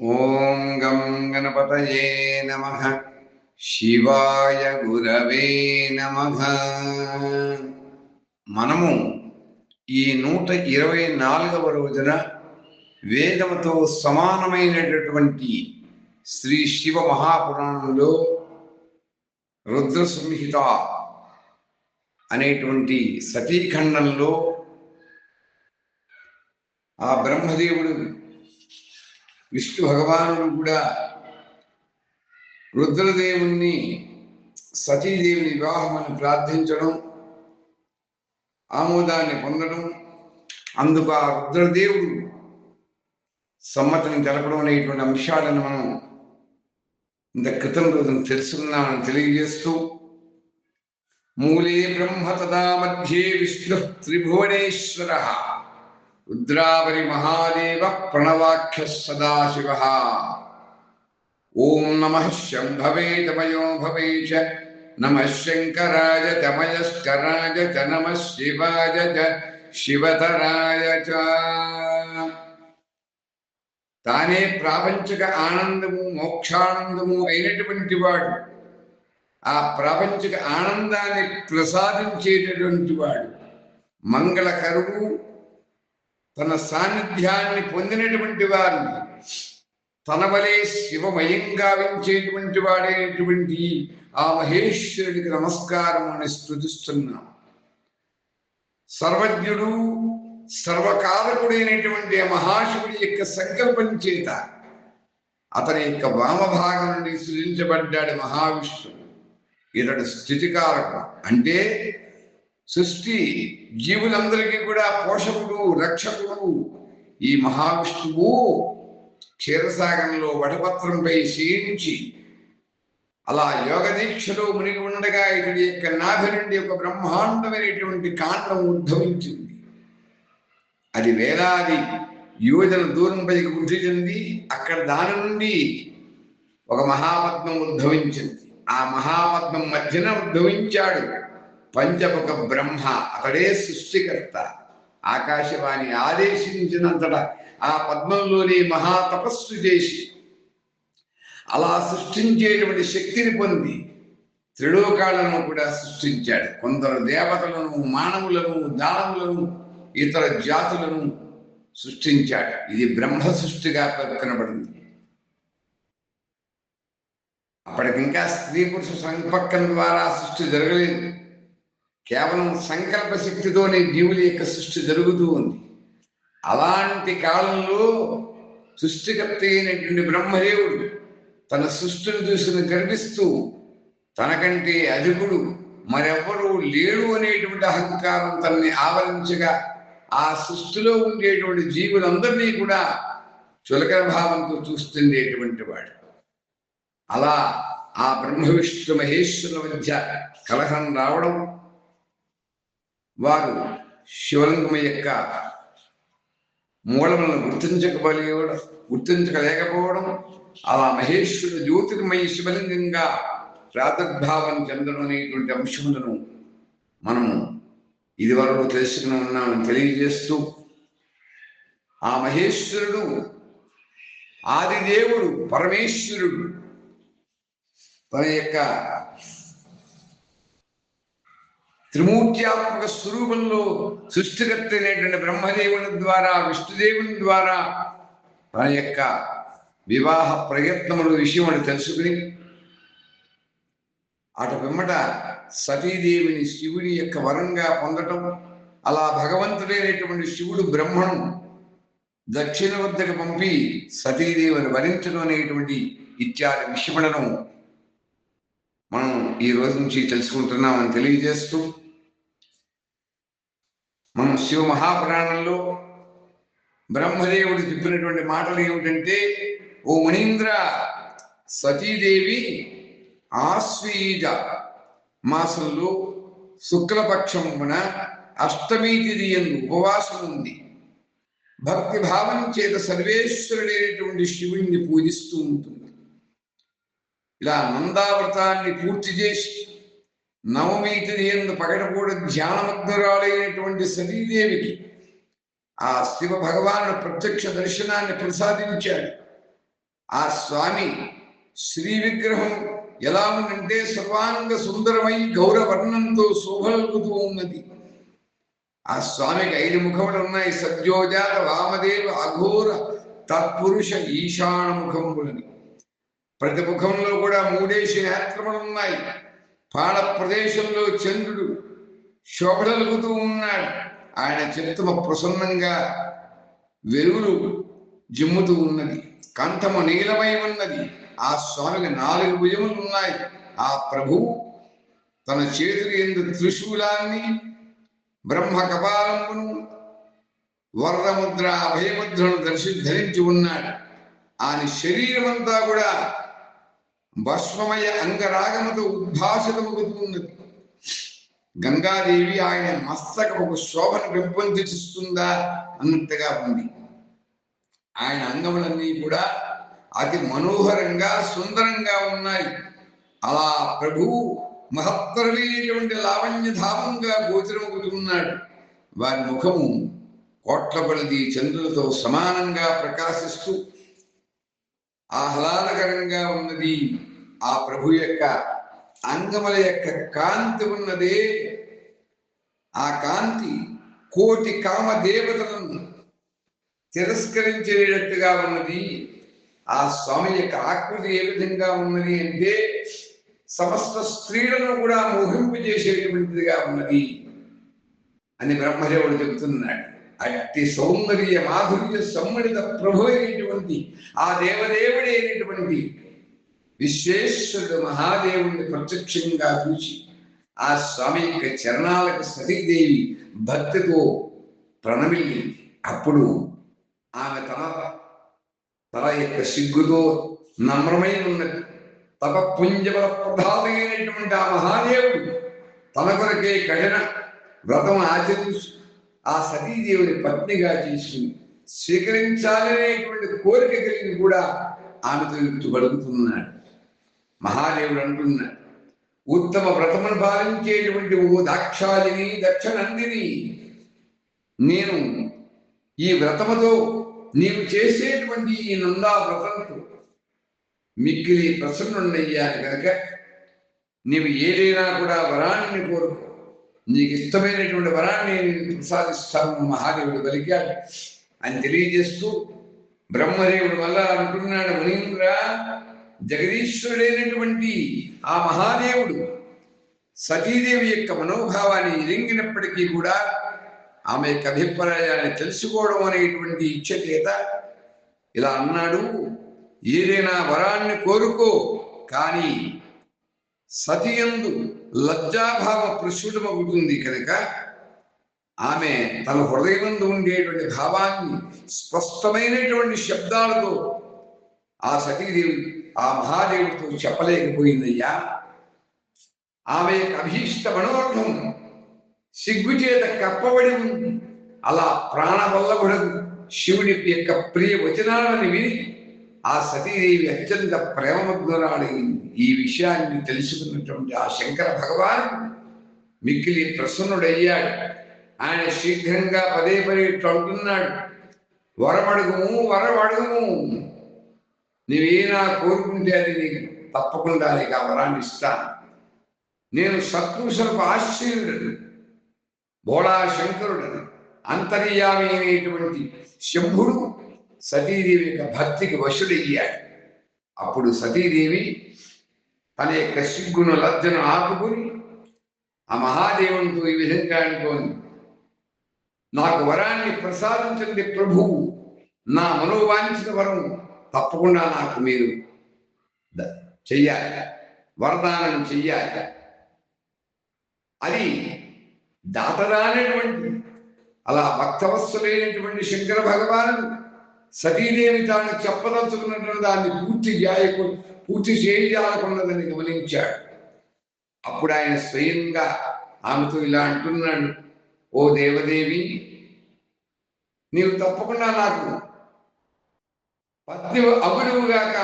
ఓం గం గణపతయే నమ. శివాయ గురవే నమ. మనము ఈ నూట ఇరవై నాలుగవ రోజున వేదముతో సమానమైనటువంటి శ్రీ శివ మహాపురాణంలో రుద్ర సంహిత అనేటువంటి సతీఖండంలో ఆ బ్రహ్మదేవుడు విష్ణు భగవానుడు కూడా రుద్రదేవుణ్ణి సతీదేవిని వివాహమని ప్రార్థించడం ఆమోదాన్ని పొందడం అందుకు ఆ రుద్రదేవుడు సమ్మతిని తెలపడం అనేటువంటి అంశాలను మనం ఇంత క్రితం రోజున తెలుసుకున్నామని తెలియజేస్తూ మూలే బ్రహ్మ తదా మధ్యే విష్ణు త్రిభువనేశ్వర. రుద్రావరి మహాదేవ ప్రణవాఖ్య సదాశివ. ఓం నమ శంభవే తమయో భవే చ. నమ శంకరాయ తమయస్కరాయ చ. నమ శివాయ చ. శివతరాయ చ. తానే ప్రాపంచిక ఆనందము మోక్షానందము అయినటువంటి వాడు. ఆ ప్రాపంచిక ఆనందాన్ని ప్రసాదించేటటువంటి వాడు. మంగళకరుడు తన సాన్నిధ్యాన్ని పొందినటువంటి వారిని తన వలె శివమయంగా వించేటువంటి వాడైనటువంటి ఆ మహేశ్వరుడికి నమస్కారం అని స్థుతిస్తున్నాం సర్వజ్ఞుడు సర్వకారకుడైనటువంటి ఆ మహాశివుడి యొక్క సంకల్పం చేత అతని యొక్క వామభాగం నుండి సృజించబడ్డాడు మహావిష్ణువు. ఇతడు స్థితికారకుడు. అంటే సృష్టి జీవులందరికీ కూడా పోషకుడు రక్షకుడు ఈ మహావిష్ణువు క్షీరసాగరంలో వడపత్రంపై క్షీణించి అలా యోగ దీక్షలో మునిగి ఉండగా ఇతడి యొక్క నాభి నుండి ఒక బ్రహ్మాండమైనటువంటి కాండం ఉద్భవించింది. అది వేలాది యువజన దూరం పైకి వృద్ధి చెంది అక్కడ దాని నుండి ఒక మహాపద్మం ఉద్భవించింది. ఆ మహాపద్మం మధ్యన ఉద్భవించాడు పంచముఖ బ్రహ్మ అతడే సృష్టికర్త. ఆకాశవాణి ఆదేశించినంతట ఆ పద్మంలోనే మహాతపస్సు చేసి అలా సృష్టించేటువంటి శక్తిని పొంది త్రిలోకాలను కూడా సృష్టించాడు. కొందరు దేవతలను మానవులను దానవులను ఇతర జాతులను సృష్టించాడు. ఇది బ్రహ్మ సృష్టిగా కనబడింది. అప్పటికింకా స్త్రీ పురుష సంపర్కం ద్వారా సృష్టి జరగలేదు. కేవలం సంకల్ప శక్తితోనే జీవుల యొక్క సృష్టి జరుగుతూ ఉంది. అలాంటి కాలంలో సృష్టికర్త అయినటువంటి బ్రహ్మదేవుడు తన సృష్టిని చూసి గర్విస్తూ తనకంటే అధికుడు మరెవ్వరూ లేడు అనేటువంటి అహంకారం తనని ఆవరించగా ఆ సృష్టిలో ఉండేటువంటి జీవులందరినీ కూడా చులకన భావంతో చూస్తుండేటువంటి వాడు. అలా ఆ బ్రహ్మ విష్ణు మహేశ్వరుల మధ్య కలహం రావడం వారు శివలింగం యొక్క మూలములను గుర్తించకపోలేవడం గుర్తించలేకపోవడం అలా మహేశ్వరుడు జ్యోతిర్మయ శివలింగంగా ప్రాతర్భావం చెందడం అనేటువంటి అంశములను మనము ఇదివరకు తెలుసుకుని ఉన్నామని తెలియజేస్తూ ఆ మహేశ్వరుడు ఆదిదేవుడు పరమేశ్వరుడు తన యొక్క త్రిమూర్త్యాత్మక స్వరూపంలో సృష్టికర్త అయినటువంటి బ్రహ్మదేవుని ద్వారా విష్ణుదేవుని ద్వారా తన యొక్క వివాహ ప్రయత్నముల అని తెలుసుకుని అటు పిమ్మట సతీదేవిని శివుని యొక్క వరంగా పొందటం అలా భగవంతుడైనటువంటి శివుడు బ్రహ్మను దక్షిణ వద్దకు పంపి సతీదేవిని వరించడం అనేటువంటి ఇత్యాది విషయములను మనం ఈ రోజు నుంచి తెలుసుకుంటున్నామని తెలియజేస్తూ మనం శివ మహాపురాణంలో బ్రహ్మదేవుడు చెప్పినటువంటి మాటలు ఏమిటంటే ఓ మునీంద్ర సతీదేవి ఆశ్వీజ మాసంలో శుక్లపక్షమున అష్టమి తిథి ఎందు ఉపవాసం ఉంది. భక్తి భావం చేత సర్వేశ్వరుడైనటువంటి శివుణ్ణి పూజిస్తూ ఉంటుంది. ఇలా నందావ్రతాన్ని పూర్తి చేసి నవమి తిథి ఎందు పగడపూడ ధ్యానమగ్నురాలైనటువంటి సతీదేవికి ఆ శివ భగవాను ప్రత్యక్ష దర్శనాన్ని ప్రసాదించాడు. ఆ స్వామి శ్రీ విగ్రహం ఎలా ఉందంటే సర్వాంగ సుందరమై గౌరవర్ణంతో శోభలుగుతూ ఉన్నది. ఆ స్వామికి ఐదు ముఖములు ఉన్నాయి సద్యోజాత వామదేవ అఘోర తత్పురుష ఈశాన ముఖములని. ప్రతి ముఖంలో కూడా మూడేసి నేత్రములు ఉన్నాయి. పాడ ప్రదేశంలో చంద్రుడు శోభలుగుతూ ఉన్నాడు. ఆయన చిత్తమ ప్రసన్నంగా వెలుగులు జిమ్ముతూ ఉన్నది. కంఠము నీలమై ఉన్నది. ఆ స్వామికి నాలుగు భుజములు ఉన్నాయి. ఆ ప్రభువు తన చేతులు ఎందు త్రిశూలాన్ని బ్రహ్మ కపాలంబును వరదముద్ర అభయముద్రను దర్శి ధరించి ఉన్నాడు. ఆయన శరీరం అంతా కూడా భస్వమయ అంగరాగముతో ఉద్భాసితమవుతూ గంగాదేవి ఆయన మస్తకపు శోభను పెంపొందిస్తుందా అన్నట్టుగా ఉంది. ఆయన అంగములన్నీ కూడా అతి మనోహరంగా సుందరంగా ఉన్నాయి. అలా ప్రభువు మహత్తరమైనటువంటి లావణ్యధామంగా గోచరమవుతున్నాడు వారి ముఖము కోట్ల కొలది చంద్రులతో సమానంగా ప్రకాశిస్తూ ఆహ్లాదకరంగా ఉన్నది. ఆ ప్రభు యొక్క అంగముల యొక్క కాంతి ఉన్నదే. ఆ కాంతి కోటి కామ దేవతలను తిరస్కరించేటట్టుగా ఉన్నది. ఆ స్వామి యొక్క ఆకృతి ఏ విధంగా ఉన్నది అంటే సమస్త స్త్రీలను కూడా మోహింపు చేసేటువంటిదిగా ఉన్నది అని బ్రహ్మదేవుడు చెబుతున్నాడు. అట్టి సౌందర్య మాధుర్య సమ్మడిత ప్రభు అయినటువంటి ఆ దేవదేవుడి అయినటువంటి విశ్వేశ్వరుడు మహాదేవుడిని ప్రత్యక్షంగా చూసి ఆ స్వామి యొక్క చరణాలకు సతీదేవి భక్తితో ప్రణమిల్లి. అప్పుడు ఆమె తన తన యొక్క సిగ్గుతో నమ్రమై ఉన్నది తప పుంజబల ప్రధానమైనటువంటి ఆ మహాదేవుడు తన కొరకే కఠిన వ్రతం ఆచరిస్తూ ఆ సతీదేవుని పత్నిగా చేసి స్వీకరించాలనేటువంటి కోరిక కలిగి కూడా ఆమెతో యుక్తి మహాదేవుడు అంటున్నాడు ఉత్తమ వ్రతమును పాలించేటువంటి ఓ దాక్షాలిని దక్షనందిని నేను ఈ వ్రతముతో నీవు చేసేటువంటి ఈ నందా వ్రతంతో మిక్కిలి ప్రసన్నుండయ్యాను కనుక నీవు ఏదైనా కూడా వరాన్ని కోరుకో. నీకు ఇష్టమైనటువంటి వరాన్ని ప్రసాదిస్తాను మహాదేవుడు పలికాడు అని. తెలియజేస్తూ బ్రహ్మదేవుడు వల్ల అంటున్నాడు మునీంద్ర జగదీశ్వరుడైనటువంటి ఆ మహాదేవుడు సతీదేవి యొక్క మనోభావాన్ని ఎరింగినప్పటికీ కూడా ఆమె యొక్క అభిప్రాయాన్ని తెలుసుకోవడం అనేటువంటి ఇచ్చ చేత ఇలా అన్నాడు ఏదైనా వరాన్ని కోరుకో కానీ సతియందు లజ్జాభావ ప్రశుడమవుతుంది కనుక ఆమె తన హృదయమందు ఉండేటువంటి భావాన్ని స్పష్టమైనటువంటి శబ్దాలతో ఆ సతీదేవి ఆ మహాదేవుడితో చెప్పలేకపోయిందయ్యా. ఆమె అభీష్ట మనోర్థం సిగ్గుచేత కప్పబడి ఉంది. అలా ప్రాణవల్లభుడకు శివుడి యొక్క ప్రియ వచనాలను విని ఆ సతీదేవి అత్యంత ప్రేమమగ్నురాలైంది ఈ విషయాన్ని తెలుసుకున్నటువంటి ఆ శంకర భగవాన్ మిక్కిలి ప్రసన్నుడయ్యాడు. ఆయన శీఘ్రంగా పదే పదే ఇట్లా అంటున్నాడు. వరమడుగుము వరమడుగుము నీవేనా కోరుకుంటే అది నీకు తప్పకుండా నీకు ఆ వరాన్ని ఇస్తాను నేను సత్పురుషులకు ఆశ్చర్యుడను బోళా శంకరుడను అంతర్యామి అయినటువంటి శంభుడు సతీదేవి యొక్క భక్తికి వశుడయ్యాడు. అప్పుడు సతీదేవి తన యొక్క సిగ్గును లజ్జను ఆపుకుని ఆ మహాదేవునితో ఈ విధంగా అనుకోని నాకు వరాన్ని ప్రసాదించండి ప్రభువు నా మనోవాంఛిత వరం తప్పకుండా నాకు మీరు చెయ్యాలి వరదానం చెయ్యాలి. అది దాతరానటువంటి అలా భక్తవత్సలైనటువంటి శంకర భగవానుడు సతీదేవి తాను చెప్పదలుచుకున్నటువంటి దాన్ని పూర్తి గాయకుడు పూర్తి చేయాలనుకున్నదని గమనించాడు. అప్పుడు ఆయన స్వయంగా ఆమెతో ఇలా అంటున్నాడు ఓ దేవదేవి నీవు తప్పకుండా నాకు పత్ని అగురువుగాక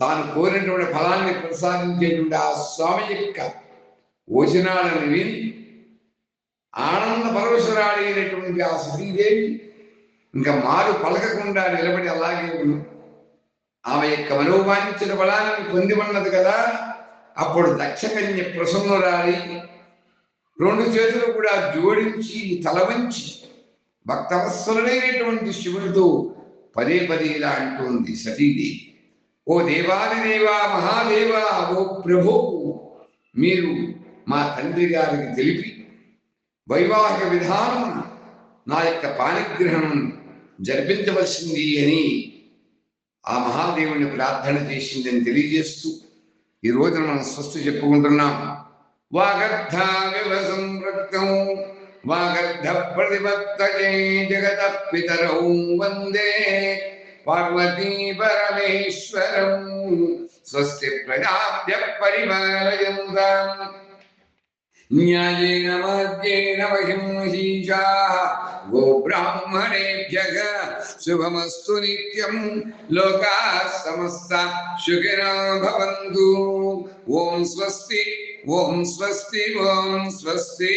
తాను కోరినటువంటి ఫలాన్ని ప్రసాదించేటువంటి ఆ స్వామి యొక్క వచనాలను విని ఆనంద పరవశురాడైనటువంటి ఆ సతీదేవి ఇంకా మారు పలకకుండా నిలబడి అలాగే ఉంది ఆమె యొక్క మనోవాంఛన బలాన్ని పొంది ఉన్నది కదా. అప్పుడు దక్షకన్య ప్రసన్నురాలి రెండు చేతులు కూడా జోడించి తల వంచి భక్తవత్సలుడైనటువంటి శివుడితో పదే పదే ఇలా అంటోంది సతీదేవి. ఓ దేవాది దేవా మహాదేవా ఓ ప్రభు మీరు మా తండ్రి గారికి తెలిపి వైవాహిక విధానం నా యొక్క పాణిగ్రహణం జరిపించవలసింది అని ఆ మహాదేవుని ప్రార్థన చేసిందని తెలియజేస్తూ ఈ రోజున మనం స్వస్తి చెప్పుకుంటున్నాం. వాగర్థావివ సంవృత్తం వాగర్థ ప్రతిపత్త జగత పితరౌ వందే పార్వతీ పరమేశ్వరం స్వస్తి ప్రజాభ్య పరిపాలయంతాం న్యాయేన మధ్యేన మహింసీషా గోబ్రాహ్మణేభ్యः శుభమస్తు నిత్యం లోకా సమస్త సుఖినో భవంతు ఓం స్వస్తి ఓం స్వస్తి ఓం స్వస్తి